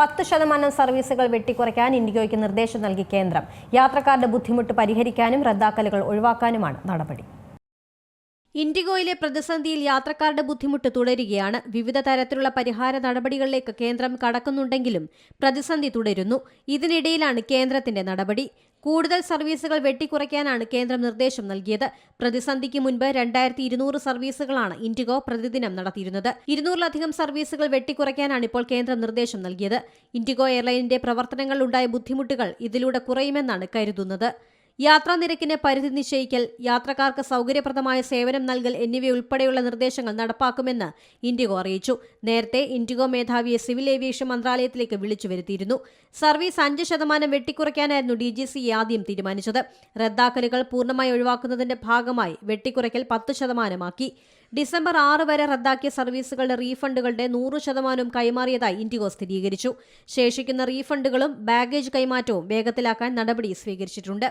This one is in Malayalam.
പത്ത് ശതമാനം സർവീസുകൾ വെട്ടിക്കുറയ്ക്കാൻ ഇൻഡിഗോയ്ക്ക് നിർദ്ദേശം നൽകി കേന്ദ്രം. യാത്രക്കാരുടെ ബുദ്ധിമുട്ട് പരിഹരിക്കാനും റദ്ദാക്കലുകൾ ഒഴിവാക്കാനുമാണ് നടപടി. ഇൻഡിഗോയിലെ പ്രതിസന്ധിയിൽ യാത്രക്കാരുടെ ബുദ്ധിമുട്ട് തുടരുകയാണ്. വിവിധ തരത്തിലുള്ള പരിഹാര നടപടികളിലേക്ക് കേന്ദ്രം കടക്കുന്നുണ്ടെങ്കിലും പ്രതിസന്ധി തുടരുന്നു. ഇതിനിടയിലാണ് കേന്ദ്രത്തിന്റെ നടപടി. കൂടുതൽ സർവീസുകൾ വെട്ടിക്കുറയ്ക്കാനാണ് കേന്ദ്രം നിർദ്ദേശം നൽകിയത്. പ്രതിസന്ധിക്ക് മുൻപ് രണ്ടായിരത്തി ഇരുന്നൂറ് സർവീസുകളാണ് ഇൻഡിഗോ പ്രതിദിനം നടത്തിയിരുന്നത്. ഇരുന്നൂറിലധികം സർവീസുകൾ വെട്ടിക്കുറയ്ക്കാനാണ് ഇപ്പോൾ കേന്ദ്രം നിർദ്ദേശം നൽകിയത്. ഇൻഡിഗോ എയർലൈനിന്റെ പ്രവർത്തനങ്ങളിലുണ്ടായ ബുദ്ധിമുട്ടുകൾ ഇതിലൂടെ കുറയുമെന്നാണ് കരുതുന്നത്. യാത്രാ നിരക്കിന് പരിധി നിശ്ചയിക്കൽ യാത്രക്കാർക്ക് സൗകര്യപ്രദമായ സേവനം നൽകൽ എന്നിവയുൾപ്പെടെയുള്ള നിർദ്ദേശങ്ങൾ നടപ്പാക്കുമെന്ന് ഇൻഡിഗോ അറിയിച്ചു. നേരത്തെ ഇൻഡിഗോ മേധാവിയെ സിവിൽ ഏവിയേഷൻ മന്ത്രാലയത്തിലേക്ക് വിളിച്ചു വരുത്തിയിരുന്നു. സർവീസ് അഞ്ച് ശതമാനം വെട്ടിക്കുറയ്ക്കാനായിരുന്നു ഡി ജി സി ആദ്യം തീരുമാനിച്ചത്. റദ്ദാക്കലുകൾ പൂർണമായി ഒഴിവാക്കുന്നതിന്റെ ഭാഗമായി വെട്ടിക്കുറയ്ക്കൽ പത്ത് ശതമാനമാക്കി. ഡിസംബർ ആറ് വരെ റദ്ദാക്കിയ സർവീസുകളുടെ റീഫണ്ടുകളുടെ നൂറ് ശതമാനവും കൈമാറിയതായി ഇൻഡിഗോ സ്ഥിരീകരിച്ചു. ശേഷിക്കുന്ന റീഫണ്ടുകളും ബാഗേജ് കൈമാറ്റവും വേഗത്തിലാക്കാൻ നടപടി സ്വീകരിച്ചിട്ടുണ്ട്.